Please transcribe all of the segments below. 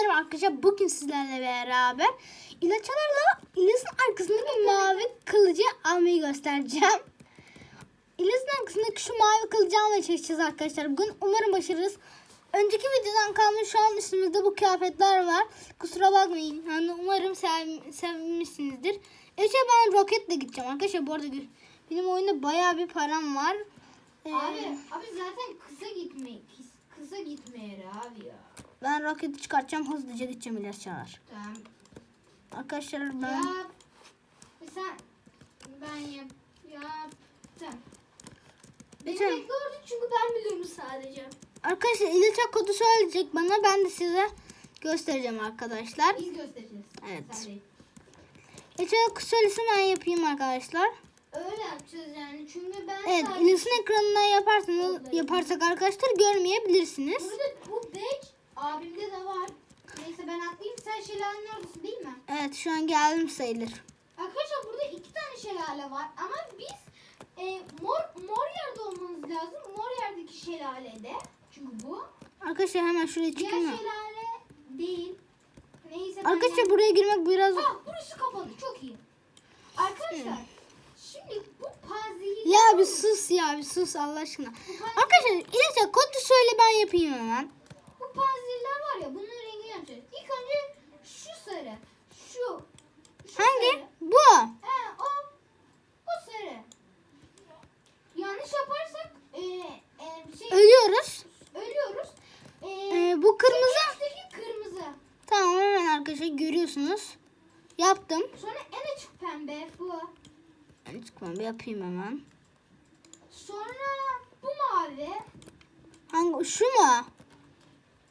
Merhaba arkadaşlar bugün sizlerle beraber ilaçlarla İlyas'ın arkasındaki mavi kılıcı almayı göstereceğim. İlyas'ın arkasındaki şu mavi kılıcı almaya çalışacağız arkadaşlar. Bugün umarım başarırız. Önceki videodan kalmış şu an üstümüzde bu kıyafetler var. Kusura bakmayın. Yani umarım sev, sevmişsinizdir. Evet ben roketle gideceğim arkadaşlar. Bu arada benim oyunda bayağı bir param var. Ee, Abi, abi zaten kısa gitme, kıs- kısa gitme yeri abi ya. Ben roketi çıkartacağım. Hızlıca gideceğim İlyas Çağlar. Tamam. Arkadaşlar ben... Yap. Sen, ben yap, yaptım. Beni bekle orada çünkü ben biliyorum sadece. Arkadaşlar ilaçak kodu söyleyecek bana. Ben de size göstereceğim arkadaşlar. Biz göstereceğiz. Evet. İlaçak kodu söylesin ben yapayım arkadaşlar. Öyle yapacağız yani çünkü ben Evet sadece... İlyas'ın ekranından yaparsanız, yaparsak arkadaşlar görmeyebilirsiniz. Burada bu badge abimde de var. Neyse ben atlayayım. Sen şelalenin oradasın değil mi? Evet şu an geldim sayılır. Arkadaşlar burada iki tane şelale var ama biz e, mor mor yerde olmamız lazım. Mor yerdeki şelalede. Çünkü bu. Arkadaşlar hemen şuraya Diğer çıkayım mı? şelale değil. Neyse ben Arkadaşlar buraya girmek biraz... Ha burası kapalı. Çok iyi. Arkadaşlar şimdi bu panzehir Ya bir sus ya bir sus Allah aşkına. Arkadaşlar ilaçak kodu söyle ben yapayım hemen. bu panzehirler var ya bunun rengini yapacağız. İlk önce şu sarı. Şu. şu Hangi? sarı. Bu. He o. O sarı. Yanlış yaparsak e, e, şey Ölüyoruz. ölüyoruz. E, Ee, bu kırmızı. kırmızı. Tamam hemen arkadaşlar görüyorsunuz. Yaptım. Sonra en açık pembe bu. Ben çıkmam bir yapayım hemen. Sonra bu mavi. Hangi şu mu?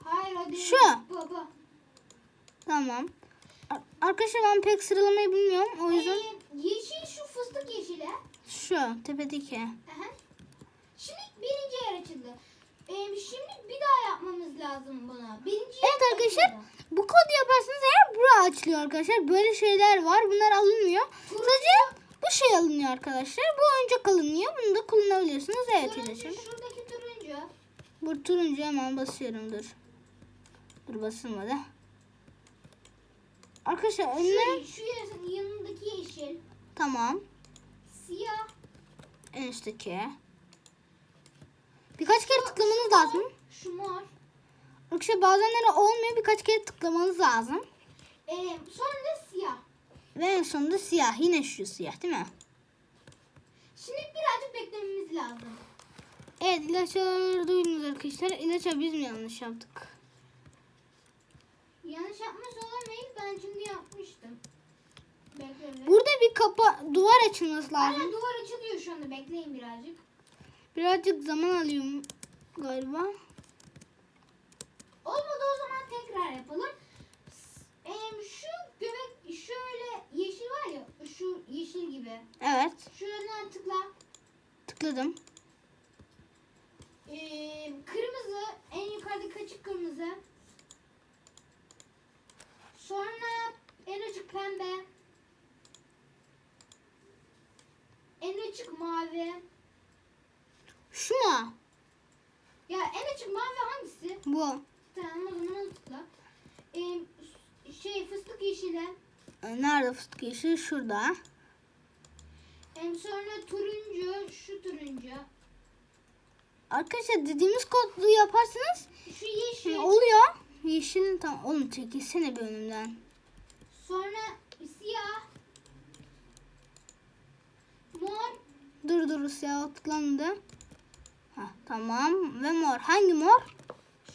Hayır o değil. Şu. Bu bu. Tamam. Ar- Arkadaşlar ben pek sıralamayı bilmiyorum. O yüzden Ee, yeşil şu fıstık yeşili. şu tepedeki. Aha. Şimdi birinci yer açıldı. Ee, şimdi bir daha yapmamız lazım bunu. Birinci Evet arkadaşlar açıldı. bu kodu yaparsanız eğer bura açılıyor arkadaşlar. Böyle şeyler var. Bunlar alınmıyor. Sadece bu şey alınıyor arkadaşlar. Bu oyuncak alınıyor. Bunu da kullanabiliyorsunuz. Evet Turuncu, arkadaşlar. şuradaki turuncu. Bu turuncu hemen basıyorum dur. Dur basılmadı. Arkadaşlar önüne Şu, şu yanındaki yeşil. tamam. Siyah. En üstteki. Birkaç kere tıklamanız lazım. Şu mor. Arkadaşlar bazenleri olmuyor. Birkaç kere tıklamanız lazım. Ee, sonra da siyah. Ve en sonunda siyah. Yine şu siyah değil mi? Şimdi birazcık beklememiz lazım. Evet ilaçları duydunuz arkadaşlar. İlaça biz mi yanlış yaptık? Yanlış yapmış olamayız. Ben çünkü yapmıştım. Bekle. Burada bir kapa duvar açılması Aynen lazım. duvar açılıyor şu anda. Bekleyin birazcık. Birazcık zaman alıyorum galiba. Olmadı o zaman tekrar yapalım. Em, şu göbek şöyle yeşil var ya şu yeşil gibi. Evet. Şuradan tıkla. Tıkladım. Em, kırmızı en yukarıdaki açık kırmızı. Sonra en açık pembe. En açık mavi. Şu mu? Ya en açık mavi hangisi? Bu. Tamam o zaman onu tıkla. Em, şey fıstık yeşili. Ee, Nerede fıstık yeşili? Şurada. Em, sonra turuncu, şu turuncu. Arkadaşlar dediğimiz kodu yaparsanız Şu yeşil. e, oluyor. Yeşilin tam oğlum çekilsene bir önümden. Sonra siyah. Mor. Dur dur siyah tıklandı. Ha tamam ve mor. Hangi mor?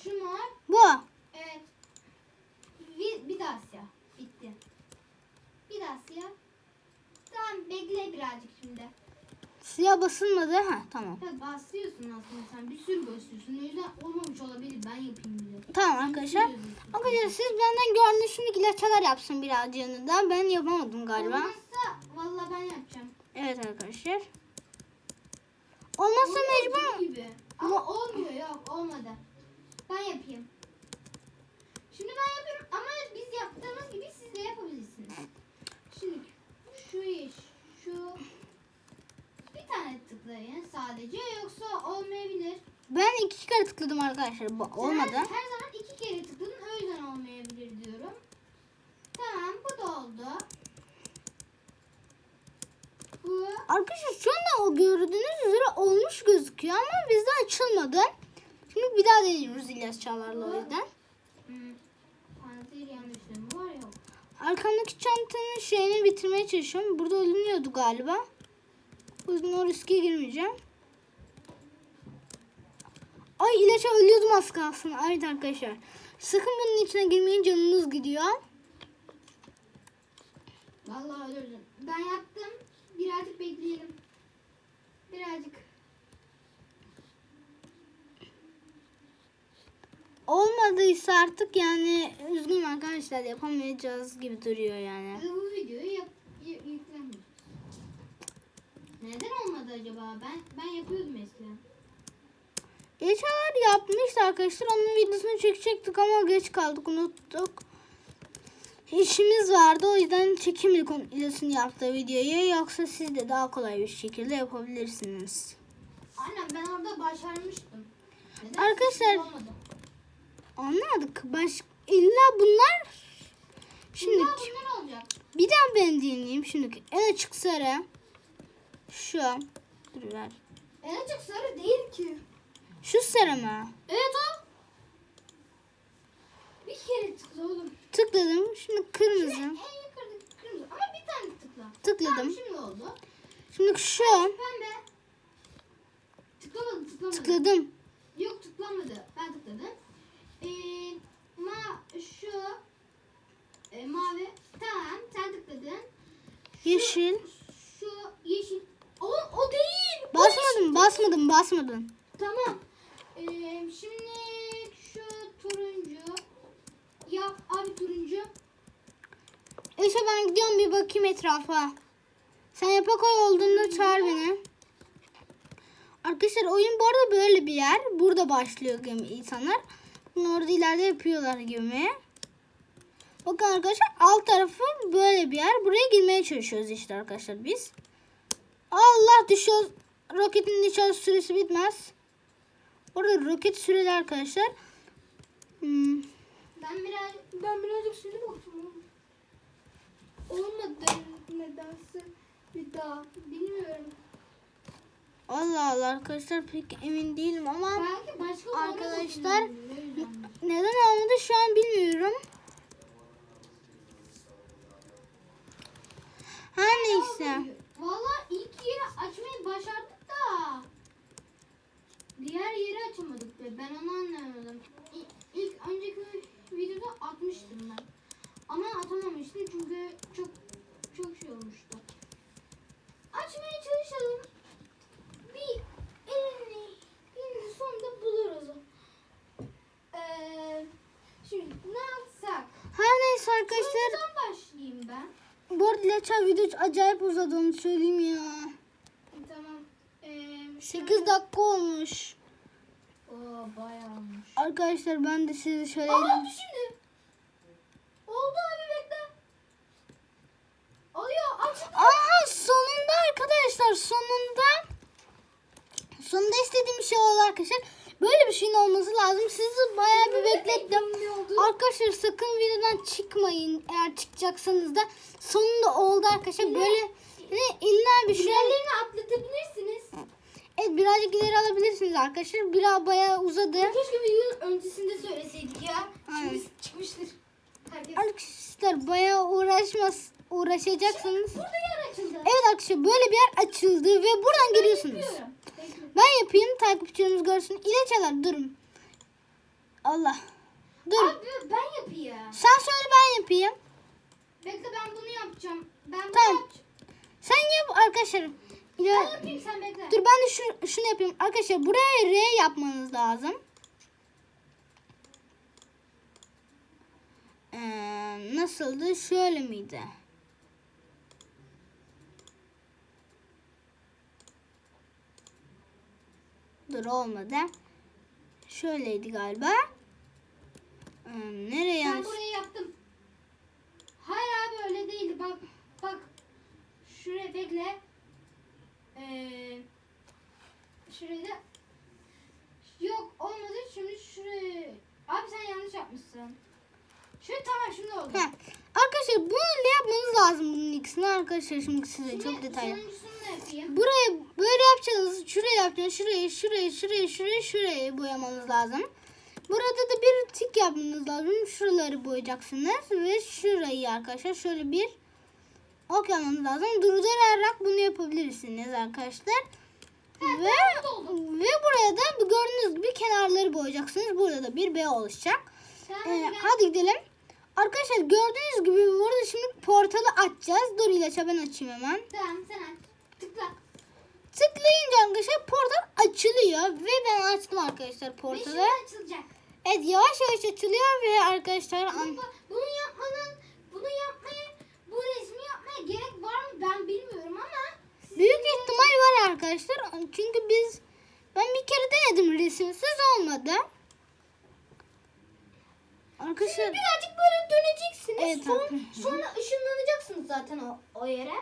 Şu mor. Bu. Evet. Bir, bir daha siyah. Bitti. Bir daha siyah. Tamam bekle birazcık şimdi. Siyah basılmadı. Ha tamam. Ya basıyorsun aslında sen bir sürü basıyorsun. O yüzden olmamış olabilir. Ben yapayım bile. Tamam arkadaşlar. Arkadaşlar siz benden gördüğünüz ilaçlar yapsın birazcığını da. Ben yapamadım galiba. Olmazsa vallahi ben yapacağım. Evet arkadaşlar. Olmazsa Olmayacak mecbur. gibi. Ama olmuyor yok olmadı. Ben yapayım. Şimdi ben tıkladım arkadaşlar. Bu olmadı. Her, her zaman iki kere tıkladın. O yüzden olmayabilir diyorum. Tamam bu da oldu. Bu. Arkadaşlar şu anda o gördüğünüz üzere olmuş gözüküyor ama bizde açılmadı. Şimdi bir daha deniyoruz İlyas Çağlar'la o yüzden. Hmm. Arkamdaki çantanın şeyini bitirmeye çalışıyorum. Burada ölünüyordu galiba. O yüzden o riske girmeyeceğim. Ay ilaça ölüyordum az kalsın. Evet arkadaşlar. Sakın bunun içine girmeyin canınız gidiyor. Vallahi ölürdüm. Ben yaptım. Birazcık bekleyelim. Birazcık. Olmadıysa artık yani üzgünüm arkadaşlar yapamayacağız gibi duruyor yani. Bu videoyu yap, y- yüklenmeyeceğiz. Neden olmadı acaba? Ben ben yapıyordum eskiden. Geçenler yapmıştı arkadaşlar. Onun videosunu çekecektik ama geç kaldık unuttuk. İşimiz vardı o yüzden çekemedik onun İlyas'ın yaptığı videoyu. Yoksa siz de daha kolay bir şekilde yapabilirsiniz. Aynen ben orada başarmıştım. Neden? Arkadaşlar- Olmadı. Anladık. Baş... İlla bunlar... Şimdi Şimdi bunlar olacak. bir daha ben dinleyeyim. Şimdi en açık sarı. Şu. Dur ver. En açık sarı değil ki. Şu sarı mı? Evet o. Bir kere tıkla oğlum. Tıkladım. Şimdi En kırmızı. yukarıdaki kırmızı ama bir tane tıkla. Tıkladım. Tamam şimdi oldu. Şimdi şu. Pembe. Tıklamadı tıklamadı. Tıkladım. Yok tıklamadı. Ben tıkladım. Ee, ma şu e, mavi. Tamam sen tıkladın. Şu- Yeşil. Şu yeşil. O, o değil. O Basmadım, basmadım, basmadım. Tamam. Ee, şimdi şu turuncu. Yap abi turuncu. İşte ben gidiyorum bir bakayım etrafa. Sen yapakoy olduğunda çağır beni. Arkadaşlar oyun bu arada böyle bir yer. Burada başlıyor gemi insanlar. Bunu orada ileride yapıyorlar gemi. Bakın arkadaşlar alt tarafı böyle bir yer. Buraya girmeye çalışıyoruz işte arkadaşlar biz. Allah düşüyor. Roketin inşallah süresi bitmez. Orada roket süreli arkadaşlar. Hmm. Ben biraz ben birazcık sinir oldum. Olmadı nedense bir daha bilmiyorum. Allah Allah arkadaşlar pek emin değilim ama Arkadaşlar, neden olmadı şu an bilmiyorum. Her neyse. Valla ilk yeri açmayı başardık da diğer yeri be. Ben onu anlamadım. İlk önceki videoda atmıştım ben. Ama atamamıştım çünkü çok çok şey olmuştu. Açmaya çalışalım. Bir elini, elini sonunda buluruz. Ee, şimdi ne yapsak? Her neyse arkadaşlar. Sonradan başlayayım ben. Bu arada Leça video acayip uzadı onu söyleyeyim ya. Tamam. Ee, 8 dakika olmuş. Oo bayağı olmuş. Arkadaşlar ben de size şöyle... Aa oldu şimdi. Oldu abi bekle. Oluyor açın. Aha sonunda arkadaşlar sonunda. Sonunda istediğim şey oldu arkadaşlar. Böyle bir şeyin olması lazım. Sizi bayağı bir beklettim. Arkadaşlar sakın videodan çıkmayın. Eğer çıkacaksanız da sonunda oldu arkadaşlar. Böyle illa bir şey. Diğerlerini atlatabilirsiniz. Evet birazcık ileri alabilirsiniz arkadaşlar. Biraz bayağı uzadı. Keşke videonun öncesinde söyleseydik ya. Aynen. Şimdi çıkmıştır. Herkes. Arkadaşlar bayağı uğraşmaz uğraşacaksınız. Burada yer açıldı. Evet arkadaşlar böyle bir yer açıldı ve buradan giriyorsunuz. Yapıyorum. Ben yapayım takipçilerimiz görsün. İlaçalar durun. Allah. Dur. Abi ben yapayım. Sen söyle ben yapayım. Bekle ben bunu yapacağım. Ben bunu Tamam. yapacağım. Sen yap arkadaşlar. Ben yapayım sen bekle. Dur ben de şu, şunu yapayım. Arkadaşlar buraya R yapmanız lazım. Ee, nasıldı? Şöyle miydi? Dur olmadı. Şöyleydi galiba. Ee, nereye Ben burayı yaptım. Hayır abi öyle değildi. Bak bak. Şuraya bekle. Ee, şuraya da yok olmadı. Şimdi şuraya. Abi sen yanlış yapmışsın. Şu tamam şimdi oldu. Heh. Arkadaşlar bunu ne yapmanız lazım bunun ikisini arkadaşlar şimdi size Şimdi çok detaylı. Buraya böyle yapacaksınız. Şuraya yapacaksınız. Şuraya, şuraya, şuraya, şuraya, şuraya boyamanız lazım. Burada da bir tik yapmanız lazım. Şuraları boyayacaksınız. Ve şurayı arkadaşlar şöyle bir ok yapmanız lazım. Durdurarak bunu yapabilirsiniz arkadaşlar. Ve, ve burada da gördüğünüz gibi kenarları boyayacaksınız. Burada da bir B oluşacak. Ee, hadi gidelim. Arkadaşlar gördüğünüz gibi burada şimdi portalı açacağız. Dur ilaça ben açayım hemen. Tamam sen aç. Tıkla. Tıklayınca arkadaşlar portal açılıyor ve ben açtım arkadaşlar Ve portalı. şimdi açılacak. Evet yavaş yavaş açılıyor ve arkadaşlar Bunu, bunu yapmanın, bunu yapmaya, bu resmi yapmaya gerek var mı ben bilmiyorum ama büyük ihtimal var arkadaşlar. Çünkü biz ben bir kere denedim resimsiz olmadı. Arkadaşlar birazcık böyle döneceksiniz. Evet, sonra, arkadaşlar. sonra ışınlanacaksınız zaten o, o yere.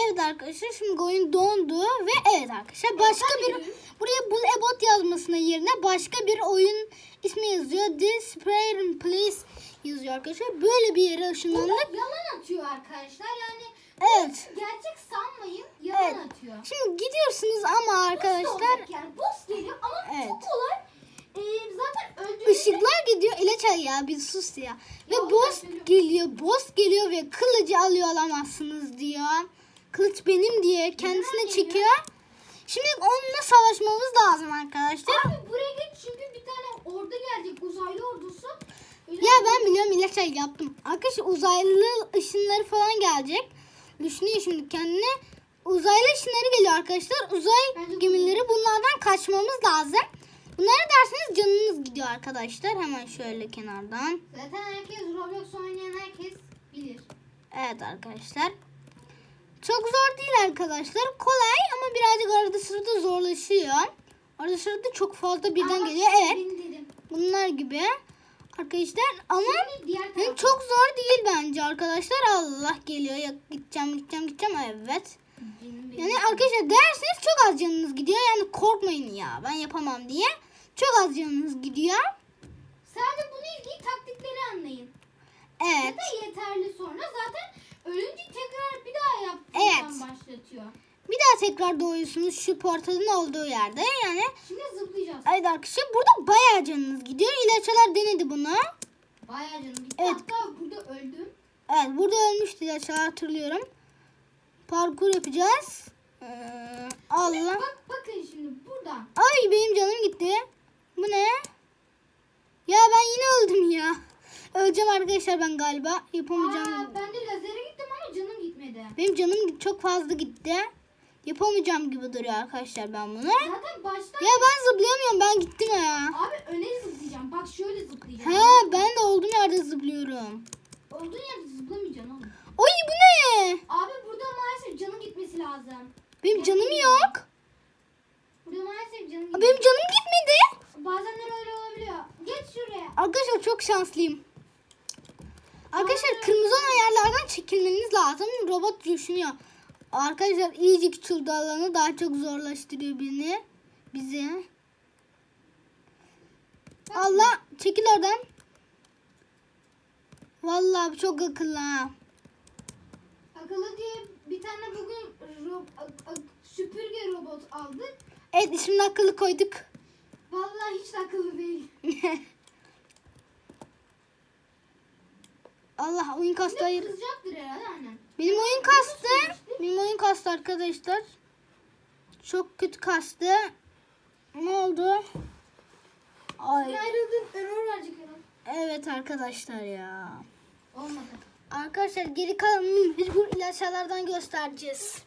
Evet arkadaşlar şimdi oyun dondu ve evet arkadaşlar başka bir buraya Bull Ebot yazmasına yerine başka bir oyun ismi yazıyor. This Prayer Please yazıyor arkadaşlar. Böyle bir yere ışınlandık. Yalan atıyor arkadaşlar. Yani Evet. gerçek sanmayın. Yalan Evet. atıyor. Şimdi gidiyorsunuz ama arkadaşlar olacak yani. Geliyor ama Evet. çok kolay. Ee, zaten öldüğünüzde ışıklar gidiyor. İlaç al ya bir sus ya. Ve boss geliyor. Boss geliyor ve kılıcı alıyor alamazsınız diyor. Kılıç benim diye kendisine çekiyor. Şimdi onunla savaşmamız lazım arkadaşlar. Abi buraya geç çünkü bir tane ordu gelecek uzaylı ordusu. Öyle Ya ben biliyorum ilaç al yaptım. Arkadaşlar uzaylı ışınları falan gelecek. Düşünüyor şimdi kendine. Uzaylı ışınları geliyor arkadaşlar. Uzay gemileri bunlardan kaçmamız lazım. Bunları derseniz canınız gidiyor arkadaşlar. Hemen şöyle kenardan. Zaten herkes Roblox oynayan herkes bilir. Evet arkadaşlar. Çok zor değil arkadaşlar. Kolay ama birazcık arada sırada zorlaşıyor. Arada sırada çok fazla birden Ama geliyor. Evet. Bunlar gibi. Arkadaşlar ama yani çok zor değil bence arkadaşlar. Allah geliyor. Ya gideceğim gideceğim gideceğim. Evet. Yani arkadaşlar derseniz çok az canınız gidiyor. Yani korkmayın ya ben yapamam diye. Çok az canınız gidiyor. Sadece bunu ilgili taktikleri anlayın. Evet. Ya da yeterli sonra zaten ölünce tekrar bir daha yaptıktan Evet. başlatıyor. Bir daha tekrar doğuyorsunuz şu portalın olduğu yerde. Yani Şimdi zıplayacağız. evet arkadaşlar burada bayağı canınız gidiyor. İlaçlar denedi bunu. Bayağı canım gitti. Evet. Hatta burada öldüm. Evet burada ölmüştü ilaçlar hatırlıyorum. Parkur yapacağız. Ee, Allah. Bak bakın şimdi buradan. Ay benim canım gitti. Bu ne? Ya ben yine öldüm ya. Öleceğim arkadaşlar ben galiba. Yapamayacağım. Aa, ben de lazere gittim ama canım gitmedi. Benim canım çok fazla gitti. Yapamayacağım gibi duruyor arkadaşlar ben bunu. Zaten baştan Ya ben zıplayamıyorum ben gittim ya. abi öne zıplayacağım. Bak şöyle zıplayacağım. Ha ben de olduğum yerde zıplıyorum. Olduğun yerde zıplamayacaksın oğlum. Oy bu ne? Abi burada maalesef canın gitmesi lazım. Benim canım yok. Burada maalesef canın Aa, gitmesi Benim canım gitmedi. Bazenler öyle olabiliyor. Geç şuraya. Arkadaşlar çok şanslıyım. Arkadaşlar kırmızı olan yerlerden çekilmeniz lazım. Robot düşünüyor. Arkadaşlar iyice küçüldü alanı daha çok zorlaştırıyor beni. Bizi. Allah çekil oradan. Vallahi bu çok akıllı ha. Akıllı diye bir tane bugün ro- a- a- süpürge robot aldık. Evet ismini akıllı koyduk. Vallahi hiç akıllı değil. Allah oyun kastı hayır. Kızacaktır herhalde annem. Benim oyun kastı. Benim oyun kastı arkadaşlar. Çok kötü kastı. Ne oldu? Ay. Sen ayrıldın. Error. Evet arkadaşlar ya. Olmadı. Arkadaşlar geri kalanını mecbur ilaçlardan göstereceğiz.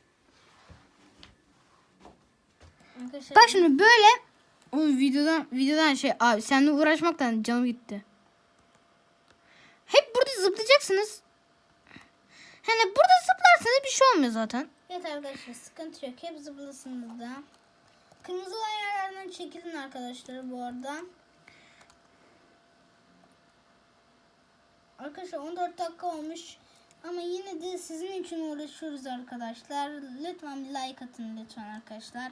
Bak şimdi böyle Oğlum videodan videodan şey abi seninle uğraşmaktan canım gitti. Hep burada zıplayacaksınız. Hani burada zıplarsanız bir şey olmuyor zaten. Evet arkadaşlar sıkıntı yok. Hep zıplasınız da. Kırmızı olan yerlerden çekilin arkadaşlar bu arada. Arkadaşlar 14 dakika olmuş. Ama yine de sizin için uğraşıyoruz arkadaşlar. Lütfen like atın lütfen arkadaşlar.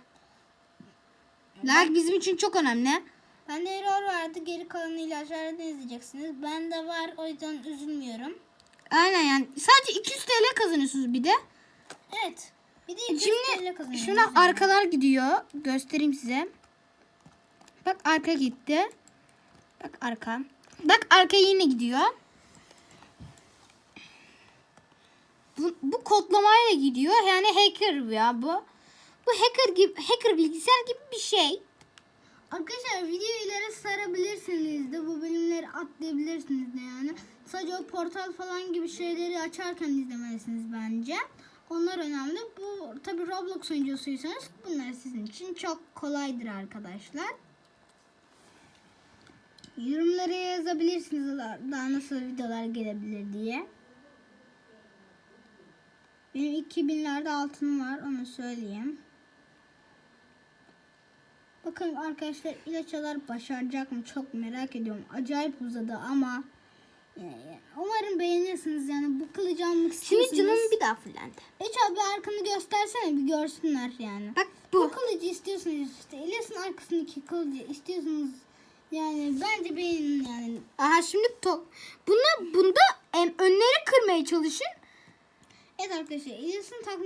Like bizim için çok önemli. Bende error vardı. Geri kalanıyla aşağıda izleyeceksiniz. Bende var. O yüzden üzülmüyorum. Aynen yani sadece 200 TL kazanıyorsunuz bir de. Evet. Bir de 200 TL Şimdi kazanıyoruz şuna yani. arkalar gidiyor. Göstereyim size. Bak arka gitti. Bak arka. Bak arka yine gidiyor. Bu, bu kodlamayla gidiyor. Yani hacker bu ya bu. Bu hacker gibi hacker bilgisayar gibi bir şey. Arkadaşlar videoyu ileri sarabilirsiniz de bu bölümleri atlayabilirsiniz de yani. Sadece o portal falan gibi şeyleri açarken izlemelisiniz bence. Onlar önemli. Bu tabi Roblox oyuncusuysanız bunlar sizin için çok kolaydır arkadaşlar. Yorumlara yazabilirsiniz daha nasıl videolar gelebilir diye. Benim 2000'lerde altın var onu söyleyeyim. Bakın arkadaşlar ilaçalar başaracak mı çok merak ediyorum. Acayip uzadı ama yani umarım beğenirsiniz yani bu kılıcı almak istiyorsunuz. Şimdi canım bir daha fullendi. Hiç abi arkanı göstersene bir görsünler yani. Bak Bu bu. kılıcı istiyorsunuz işte. İlyas'ın arkasındaki kılıcı istiyorsunuz. Yani bence beğenin yani. Aha şimdi top. Bunda bunda em, önleri kırmaya çalışın. Evet arkadaşlar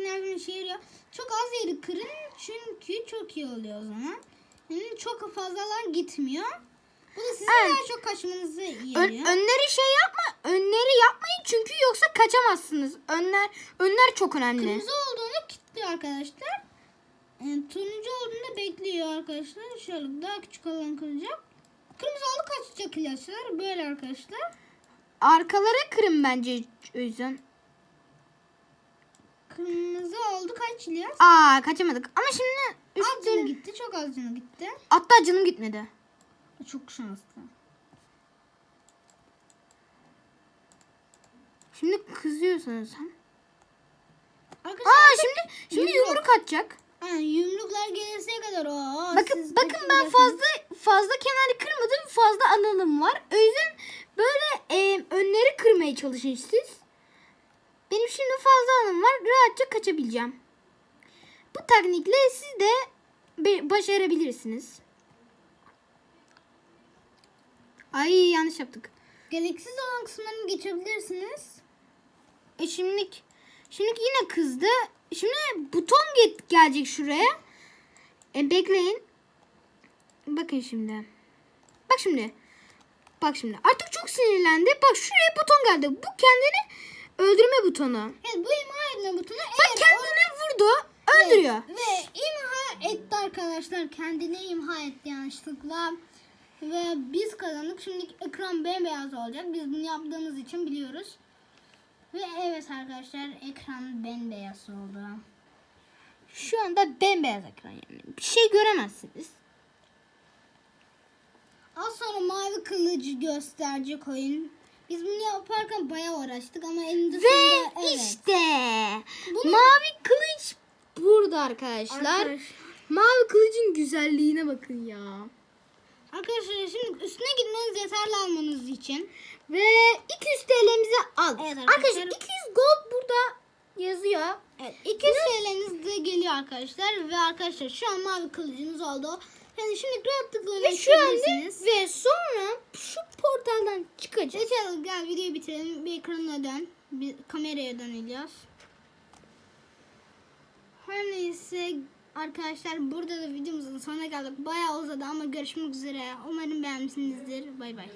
her gün işe yarıyor. Çok az yeri kırın çünkü çok iyi oluyor o zaman. Çok fazlalar gitmiyor. Bu da sizin Evet. daha çok kaçmanızı Ön- yarıyor. önleri şey yapma. Önleri yapmayın çünkü yoksa kaçamazsınız. Önler önler çok önemli. Kırmızı olduğunu kilitliyor arkadaşlar. Yani turuncu olduğunda bekliyor arkadaşlar. Şöyle daha küçük alan kıracak. Kırmızı oldu kaçacak ilaçlar. Böyle arkadaşlar. Arkalara kırın bence o yüzden. Kırmızı oldu kaç ilaç? Aa kaçamadık. Ama şimdi Az canı üstü... gitti. Çok az canı gitti. Hatta canım gitmedi. Çok şanslı. Şimdi kızıyorsun sen. Arkadaşlar Aa şimdi şimdi yumruk. yumruk atacak. Yani yumruklar geleseye kadar o. Bakın bakın ben fazla fazla kenarı kırmadım. Fazla analım var. O yüzden böyle e, önleri kırmaya çalışın siz. Benim şimdi fazla anım var. Rahatça kaçabileceğim. Bu teknikle siz de başarabilirsiniz. Ay yanlış yaptık. Gereksiz olan kısımlarını geçebilirsiniz. E şimdilik, şimdilik yine kızdı. Şimdi buton get gelecek şuraya. E bekleyin. Bakın şimdi. Bak şimdi. Bak şimdi. Artık çok sinirlendi. Bak şuraya buton geldi. Bu kendini öldürme butonu. Evet bu imha etme butonu. Bak eğer kendine vurdu. Öldürüyor. Ve imha etti arkadaşlar. Kendini imha etti yanlışlıkla. Ve biz kazandık. Şimdi ekran bembeyaz olacak. Biz bunu yaptığımız için biliyoruz. Ve evet arkadaşlar ekran bembeyaz oldu. Şu anda bembeyaz ekran yani. Bir şey göremezsiniz. Az sonra mavi kılıcı gösterecek oyun. Biz bunu yaparken bayağı uğraştık ama eninde Ve sonunda evet. işte Bunu- mavi kılıç burada arkadaşlar. Arkadaş- Mavi kılıcın güzelliğine bakın ya. Arkadaşlar şimdi üstüne gitmeniz yeterli almanız için. Ve 200 TL'mizi aldık. Evet arkadaşlar. arkadaşlar. 200 gold burada yazıyor. Evet 200 TL'niz de geliyor arkadaşlar. Ve arkadaşlar şu an mavi kılıcınız oldu. Yani şimdi rahatlıkla Ve şu anda ve sonra şu portaldan çıkacağız. Geçelim gel videoyu bitirelim. Bir ekranına dön. Bir kameraya dön İlyas. Her neyse arkadaşlar burada da videomuzun sonuna geldik. Bayağı uzadı ama görüşmek üzere. Umarım beğenmişsinizdir. Bay bay.